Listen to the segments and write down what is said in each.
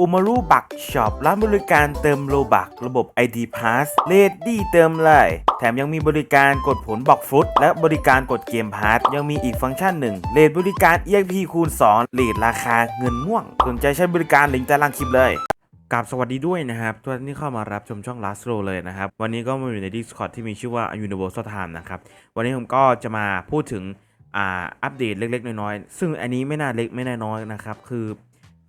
อุมารุบักช็อปร้านบริการเติมโลบักระบบ ID Pass เลดดี้เติมเลย แถมยังมีบริการกดผลบอกฟุตและบริการกดเกมพาร์ทยังมีอีกฟังก์ชันหนึ่งเลดบริการ EXP คูณ2เลดราคาเงินม่วง สนใจใช้บริการลิงก์ใต้ล่างคลิปเลยกับสวัสดีด้วยนะครับทุกท่านที่เข้ามารับชมช่อง Last Row เลยนะครับ วันนี้ก็มาอยู่ใน Discord ที่มีชื่อว่า Universal Time นะครับ วันนี้ผมก็จะมาพูดถึงอ่าอัปเดตเล็กๆ น้อยๆ ซึ่งอันนี้ไม่น่าเล็กไม่น่าน้อยนะครับ คือ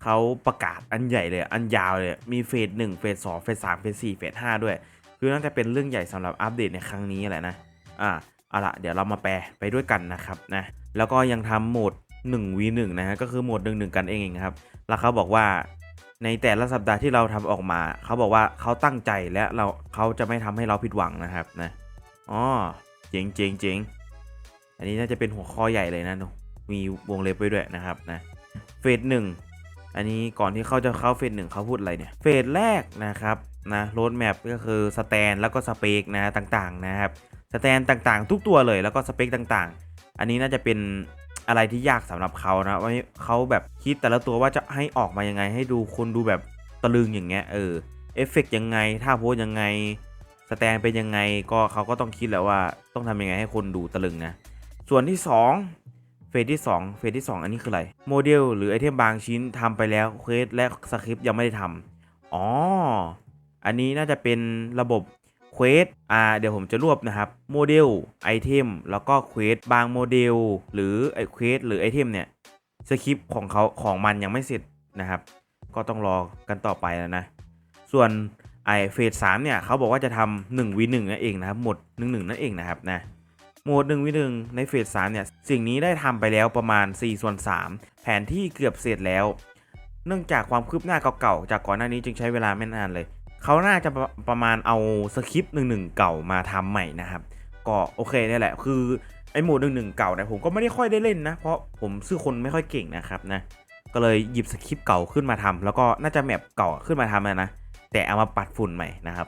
เขาประกาศอันใหญ่เลยอันยาวเลยมีเฟสหนึ่งเฟสสองเฟสสามเฟสสี่เฟสห้าด้วย คือน่าจะเป็นเรื่องใหญ่สำหรับอัปเดตในครั้งนี้แหละนะอ่าเอาละเดี๋ยวเรามาแปลไปด้วยกันนะครับนะแล้วก็ยังทำโหมด 1 v 1 นะฮะก็คือโหมด 1 1 กันเองครับแล้วเขาบอกว่าในแต่ละสัปดาห์ที่เราทำออกมา เขาบอกว่าเขาตั้งใจและเราเขาจะไม่ทำให้เราผิดหวังนะครับนะอ๋อเจ๋งเจ๋งเจ๋งอันนี้น่าจะเป็นหัวข้อใหญ่เลยนะมีวงเล็บไว้ด้วยนะครับนะเฟสหนึ่ง อันนี้ก่อนที่เขาจะเข้าเฟสหนึ่งเขาพูดอะไรเนี่ย เฟสแรกนะครับนะโรดแมปก็คือสแตนแล้วก็สเปกนะต่างๆนะครับ สแตนต่างๆ ทุกตัวเลยแล้วก็สเปคต่างๆ อันนี้น่าจะเป็นอะไรที่ยากสำหรับเขานะว่าเขาแบบคิดแต่ละตัวว่าจะให้ออกมายังไง ให้ดูคนดูแบบตะลึงอย่างเงี้ยเออเอฟเฟกยังไงท่าโพสยังไง สแตนเป็นยังไงก็เขาก็ต้องคิดแหล้วว่าต้องทำยังไงให้คนดูตะลึงนะส่วนที่2 สที่ 2 เฟสที่ 2 อันนี้คืออะไร โมเดลหรือไอเทมบางชิ้นทำไปแล้วเควสและสคริปต์ยังไม่ได้ทำอ๋อ อันนี้น่าจะเป็นระบบเควสอ่าเดี๋ยวผมจะรวบนะครับโมเดลไอเทมแล้วก็เควสบางโมเดลหรือไอเควสหรือไอเทมเนี่ยสคริปต์ของเขาของมันยังไม่เสร็จนะครับ ก็ต้องรอกันต่อไปแล้วนะ ส่วนไอเฟสสามเนี่ยเขาบอกว่าจะทำหนึ่งวีหนึ่งนั่นเองนะครับหมดหนึ่งหนึ่งนั่นเองนะครับนะ โหมดหนึ่งวีหนึ่งในเฟสสามเนี่ย สิ่งนี้ได้ทำไปแล้วประมาณ 4 ส่วน 3 แผนที่เกือบเสร็จแล้ว เนื่องจากความคืบหน้าเก่าๆ จากก่อนหน้านี้จึงใช้เวลาไม่นานเลย เขาน่าจะประประมาณเอาสคริปต์หนึ่งหนึ่งเก่ามาทำใหม่นะครับ ก็โอเคนี่แหละ คือไอ้โหมดหนึ่งหนึ่งเก่าเนี่ยผมก็ไม่ได้ค่อยได้เล่นนะ เพราะผมซื่อคนไม่ค่อยเก่งนะครับนะ ก็เลยหยิบสคริปต์เก่าขึ้นมาทำแล้วก็น่าจะแมปเก่าขึ้นมาทำนะแต่เอามาปัดฝุ่นใหม่นะครับ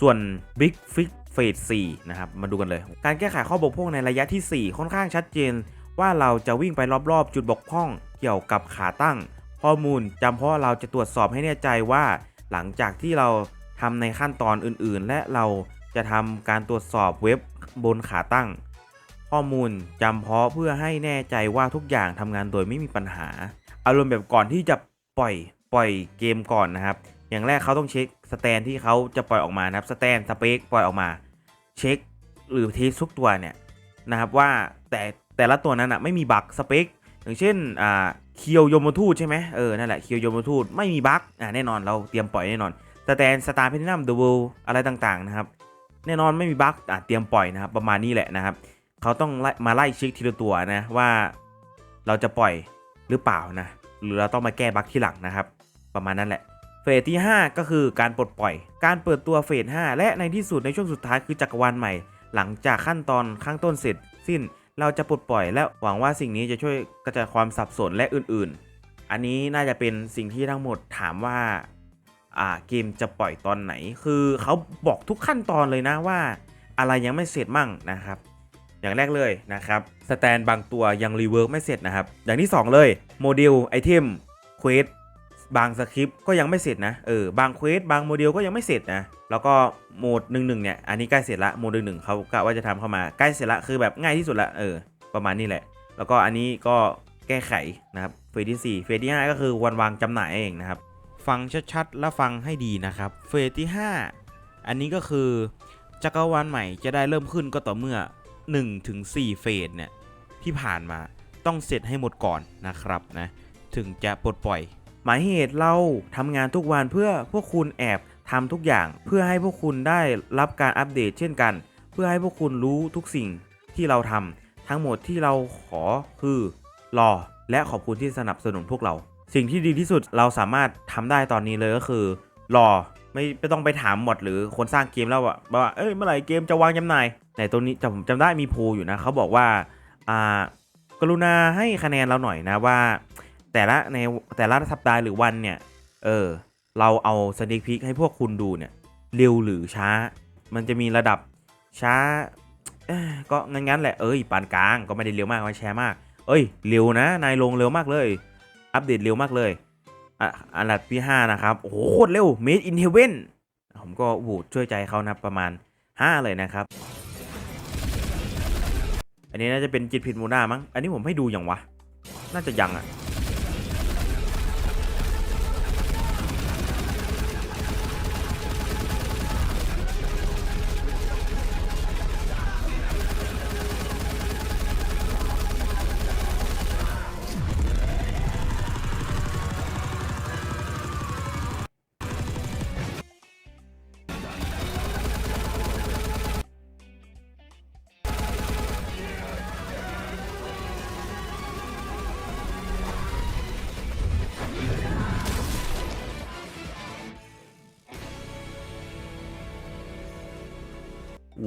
ส่วน Big Fix Phase 4นะครับ มาดูกันเลย การแก้ไขข้อบกพร่องในระยะที่ 4 ค่อนข้างชัดเจน ว่าเราจะวิ่งไปรอบๆ จุดบกพร่องเกี่ยวกับขาตั้ง ข้อมูลจำเพาะเราจะตรวจสอบให้แน่ใจว่า หลังจากที่เราทำในขั้นตอนอื่นๆ และเราจะทำการตรวจสอบเว็บบนขาตั้ง ข้อมูลจำเพาะเพื่อให้แน่ใจว่าทุกอย่างทำงานโดยไม่มีปัญหา อารมณ์แบบก่อนที่จะปล่อยปล่อยเกมก่อนนะครับ อย่างแรกเขาต้องเช็คสแตนที่เขาจะปล่อยออกมานะครับสแตนสเปคปล่อยออกมา เช็คหรือเทสทุกตัวเนี่ยนะครับว่าแต่แต่ละตัวนั้นอะไม่มีบั๊กสเปคอย่างเช่นอ่าเคียวยมทูตใช่ไหมเออนั่นแหละเคียวยมทูตไม่มีบั๊กอ่าแน่นอนเราเตรียมปล่อยแน่นอนสแตนสตาร์เพนนัมเดอะเวลอะไรต่างๆนะครับแน่นอนไม่มีบั๊กอะเตรียมปล่อยนะครับประมาณนี้แหละนะครับเขาต้องมาไล่เช็คทีละตัวนะว่าเราจะปล่อยหรือเปล่านะหรือเราต้องมาแก้บั๊กที่หลังนะครับ ประมาณนั้นแหละ เฟสที่ 5 ก็คือการปลดปล่อย การเปิดตัวเฟส 5 และในที่สุดในช่วงสุดท้ายคือจักรวาลใหม่ หลังจากขั้นตอนข้างต้นเสร็จ สิ้นเราจะปลดปล่อย และหวังว่าสิ่งนี้จะช่วยกระจายความสับสนและอื่น ๆ อันนี้น่าจะเป็นสิ่งที่ทั้งหมดถามว่าอ่าเกมจะปล่อยตอนไหน คือเขาบอกทุกขั้นตอนเลยนะว่า อะไรยังไม่เสร็จมั่งนะครับ อย่างแรกเลยนะครับสแตนบางตัวยังรีเวิร์กไม่เสร็จนะครับ อย่างที่ 2 เลยโมเดลไอเทมเควส บางสคริปต์ก็ยังไม่เสร็จนะเออบางเควสบางโมเดลก็ยังไม่เสร็จนะแล้วก็โหมดหนึ่งหนึ่งเนี่ยอันนี้ใกล้เสร็จละโหมดหนึ่งหนึ่งเขากะว่าจะทำเข้ามาใกล้เสร็จละคือแบบง่ายที่สุดละเออประมาณนี้แหละ แล้วก็อันนี้ก็แก้ไขนะครับเฟสที่ 4 เฟสที่ 5 ก็คือวันวางจำหน่ายเองนะครับฟังชัดๆ และฟังให้ดีนะครับ เฟสที่ 5 อันนี้ก็คือจักรวาลใหม่จะได้เริ่มขึ้นก็ต่อเมื่อ1ถึง4เฟสเนี่ยที่ผ่านมาต้องเสร็จให้หมดก่อนนะครับนะถึงจะปลดปล่อย หมายเหตุเราทำงานทุกวันเพื่อพวกคุณแอบทำทุกอย่าง เพื่อให้พวกคุณได้รับการอัปเดตเช่นกัน เพื่อให้พวกคุณรู้ทุกสิ่งที่เราทำทั้งหมดที่เราขอคือรอและขอบคุณที่สนับสนุนพวกเรา สิ่งที่ดีที่สุดเราสามารถทำได้ตอนนี้เลยก็คือรอไม่ไม่ต้องไปถามหมดหรือคนสร้างเกมแล้วอะว่าเอ้ยเมื่อไหร่เกมจะวางจำหน่ายในตรงนี้จำผมจำได้มีโพลอยู่นะเขาบอกว่าอ่ากรุณาให้คะแนนเราหน่อยนะว่า แต่ละในแต่ละสัปดาห์หรือวันเนี่ย เออ เราเอาสนิคพิกให้พวกคุณดูเนี่ย เร็วหรือช้า มันจะมีระดับช้า ก็งั้นๆแหละ เอ้ย ปานกลาง ก็ไม่ได้เร็วมากไม่แชร์มาก เอ้ย เร็วนะ นายลงเร็วมากเลย อัปเดตเร็วมากเลย อะ อันดับที่ 5 นะครับ โอ้โห โคตรเร็ว Made in Heaven ผมก็โหวตช่วยใจเขานะประมาณ 5 เลยนะครับ อันนี้น่าจะเป็นจิตผิดมูน่ามั้ง อันนี้ผมให้ดูอย่างวะ น่าจะยังอะ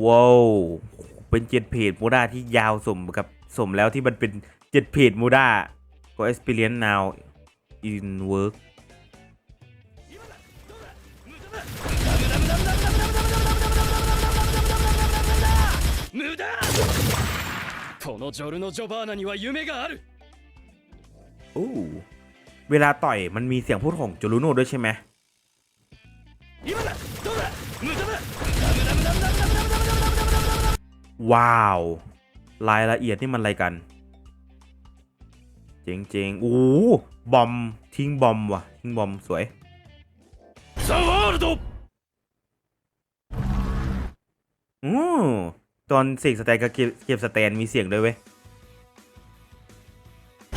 ว้าว เป็นเจ็ดเพจมูด้าที่ยาวสมกับสมแล้วที่มันเป็นเจ็ดเพจมูด้าก็ experience now in work 無駄このジョルノ・ジョバーナには夢がある โอ้เวลาต่อยมันมีเสียงพูดของจูรุโน่ด้วยใช่ไหม ว้าว รายละเอียดนี่มันอะไรกัน เจ๋งๆอู้บอมทิ้งบอมว่ะ ทิ้งบอมสวยสวัสดีอือตอนเสกสแตนก็เก็บเก็บสแตนมีเสียงด้วยเว้ย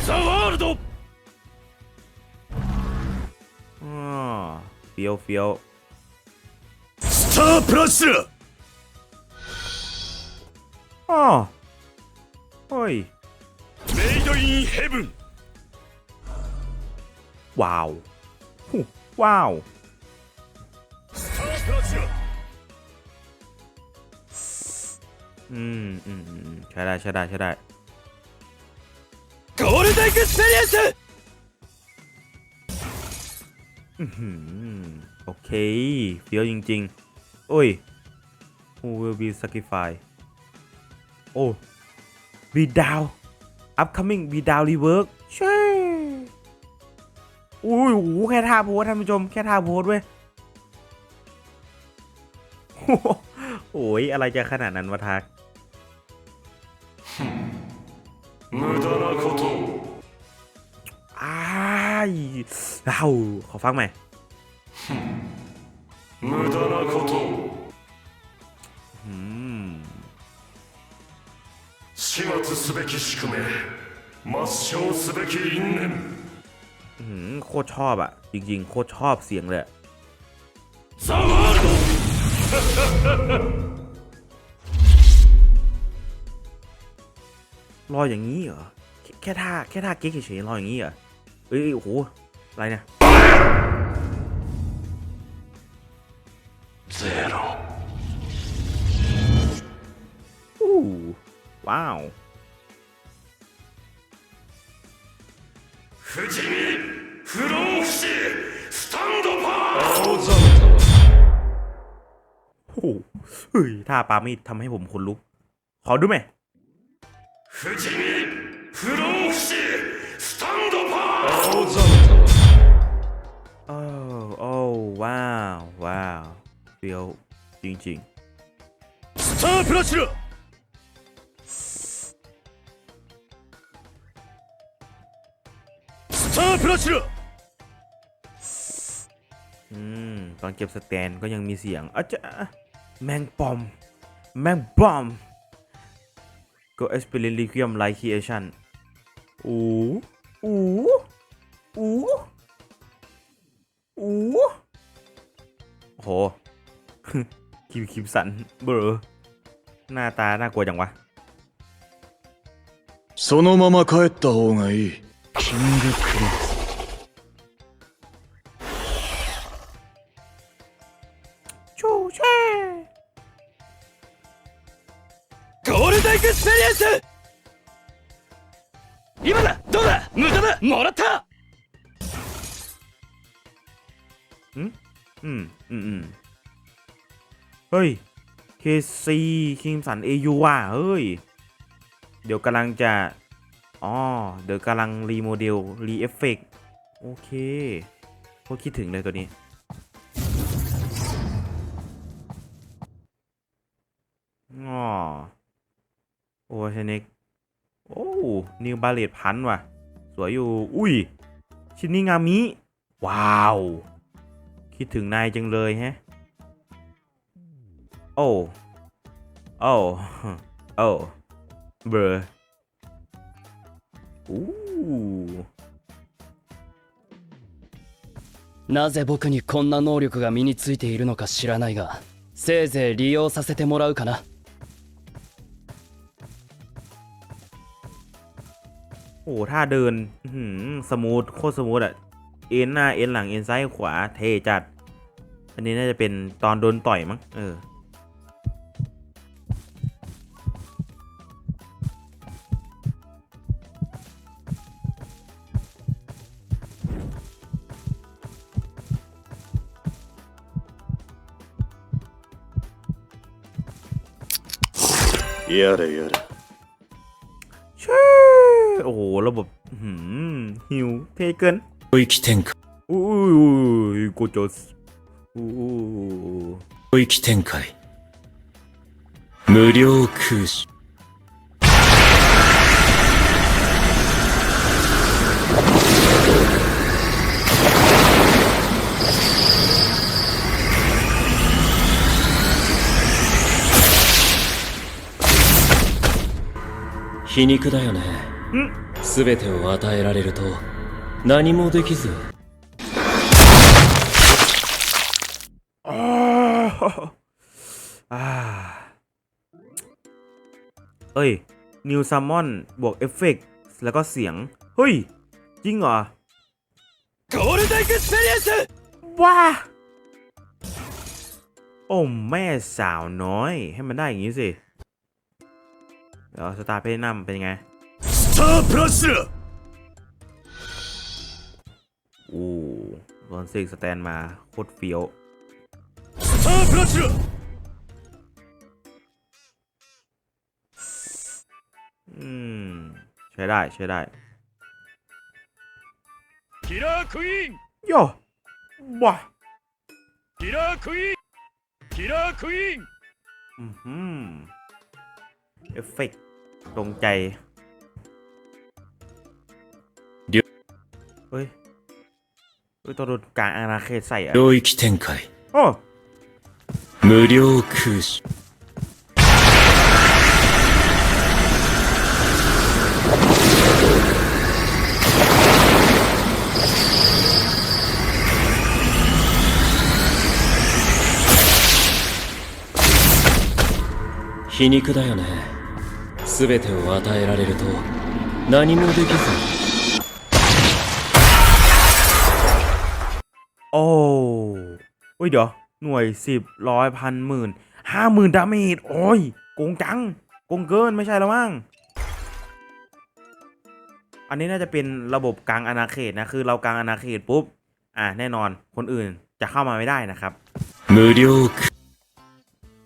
สวัสดีอ๋อเฟี้ยวเฟี้ยวตタร์พลัส อ๋อเฮ้ย メイドインヘブン ว้าวหูว้าว スタープラスラ อืมอืมอืมอืมใช้ได้ใช้ได้ใช้ได้ ゴールデンエクスペリエンス อื้อหือโอเคเฟี้ยวจริงๆ โอ้ย Who will be sacrificed โอ้วีดาวอัพคอมิ่งวีดาวรีเวิร์กเช่อุ้ยโอ้แค่ท่าโพสท่านผู้ชม แค่ท่าโพสเว้ยโอ้ยอะไรจะขนาดนั้นวะทักมือดาโคโตอ้ายเอาขอฟังไหมมือดาโคโตอืม 始末すべき宿命抹消すべき因縁 อื้อหือโคตรชอบอะจริงๆ โคตรชอบเสียงเลยอะ ザ・ワールド รออย่างนี้เหรอแค่แค่ท่าแค่ท่าเก๊กเฉยๆรออย่างนี้เหรอเอ้ยโอ้โหอะไรเนี่ย ว้าว 不死身不老不死スタンドパワー青ザ โอ้โหเฮ้ยท่าปามีดทำให้ผมขนลุก ขอดูไหม 不死身不老不死スタンドパワー青ザ โอ้โอ้ว้าวว้าวเฟียวจริง スタープラチナ スタープラチナ ๆ อืม ตอนเก็บสแตนก็ยังมีเสียงอาจจะแมงปอม แมงปอม ก็ experience requiem like creation อู้อู้อู้อู้โอ้โห คิมคิมสันเบอร์หน้าตาน่ากลัวจังวะ そのまま帰った方がいい。キングクリス。 เฮ้ยเคซีคิมสันเอยูว่ะเฮ้ย เดี๋ยวกำลังจะอ๋อเดี๋ยวกำลังรีโมเดล รีเอฟเฟกโอเคตรคิดถึงเลยตัวนี้ง้อโอเชนิก โอ้ นิวบาเลตพันว่ะ สวยอยู่ อุ้ย ชินนิงามิ ว้าว คิดถึงนายจังเลยแฮะ อ้ โอ้ โอ้ เบอร์อู้ なぜ僕にこんな能力が身についているのか知らないがせいぜい利用させてもらうかな โอ้ท่าเดินอื้อหือสมูท โคตรสมูทอะเอ็นหน้า เอ็นหลัง เอ็นซ้ายขวา เทจัด อันนี้น่าจะเป็นตอนโดนต่อยมั้ง เออ やれやれ เช่โอ้โห ระบบอื้อหือฮิวเท่เกิน 領域展開 อุ้ยโกโจสอู้ 領域展開無料空襲 皮肉だよね全てを与えられると何もできず อ้าวอ่าเอ้ย นิวซัมมอน บวกเอฟเฟกต์แล้วก็เสียง เฮ้ย จริงเหรอ ゴールデンエクスペリエンス ว้า โอ้แม่สาวน้อย ให้มันได้อย่างนี้สิ เ ดี๋วสตาร์เพนนัมเป็นยังไงสตาร์พลัสโอ้ลอนซิกสแตนมาโคตรเฟี้ยวสตาร์พลัสอืม ใช้ได้ใช้ได้คิราควีนโย่บ้าคิราควีนคิราควีนอืมเอฟเฟกต์ ตรงใจ เดี๋ยว เฮ้ย เฮ้ยตัวโดนกลางอาณาเขตใส่อะ 領域展開 โอ้ 無料空襲 皮肉だよね 全てを与えられると何もできず โอ้เฮ้ยเดี๋ยว หน่วยสิบร้อยพันหมื่นห้าหมื่นดาเมจโอ้ยโกงจังโกงเกินไม่ใช่แล้วมั้ง อันนี้น่าจะเป็นระบบกลางอาณาเขตนะ คือเรากลางอาณาเขตปุ๊บ อ่าแน่นอนคนอื่นจะเข้ามาไม่ได้นะครับ 無料空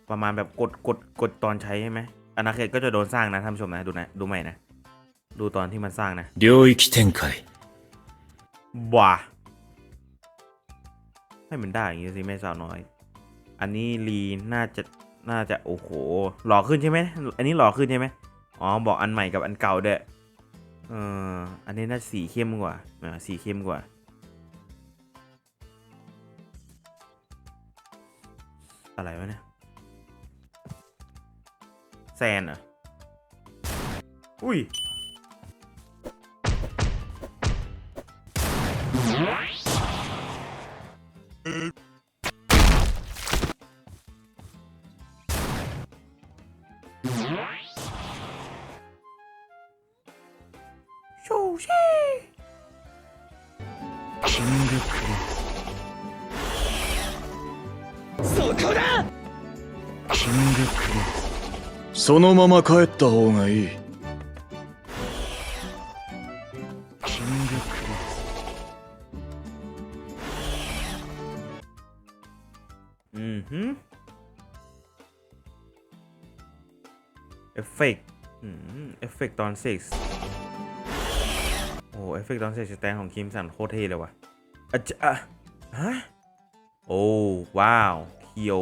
ประมาณแบบกดกดกดตอนใช้ใช่ไหม อาณาเขตก็จะโดนสร้างนะท่านผู้ชมนะดูนะดูใหม่นะ ดูตอนที่มันสร้างนะ 領域展開 ว้าให้มันได้อย่างงี้สิแม่สาวน้อย อันนี้ลีน่าจะน่าจะโอ้โหหล่อขึ้นใช่ไหมอันนี้หล่อขึ้นใช่ไหมอ๋อบอกอันใหม่กับอันเก่าเด้อเอออันนี้น่าสีเข้มกว่าอ่าสีเข้มกว่า นเหรอ่ะอุ้ย ชูชี キングクリそこだキングクリ そのまま帰った方がいいキングクリ อืมฮึเอฟเฟกต์อืมเอฟเฟกต์ตอนเซ็กซ์โอ้เอฟเฟกต์ตอนเซ็กซ์สแตนของคิมสันโคตรเท่เลยว่ะอะจะอะ ฮะ โอ้ ว้าวเคียว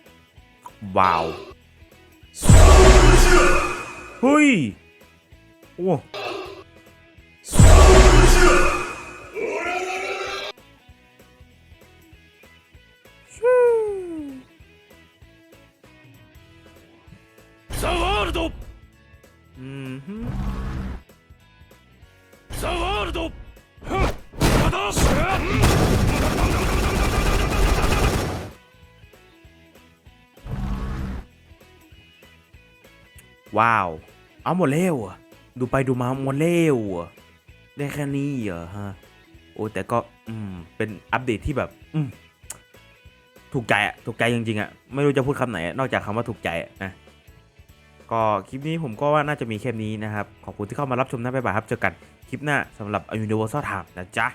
ว้าว ว้าว เอาหมดแล้วดูไปดูมาหมดแล้วได้แค่นี้เหรอฮะ โอ้แต่ก็อืมเป็นอัปเดตที่แบบ อืมถูกใจอะถูกใจจริงๆอะไม่รู้จะพูดคำไหน นอกจากคำว่าถูกใจนะก็คลิปนี้ผมก็ว่าน่าจะมีแค่นี้นะครับ ขอบคุณที่เข้ามารับชมนะบ๊ายบายครับ เจอกันคลิปหน้าสำหรับ Universal Time นะจ๊ะ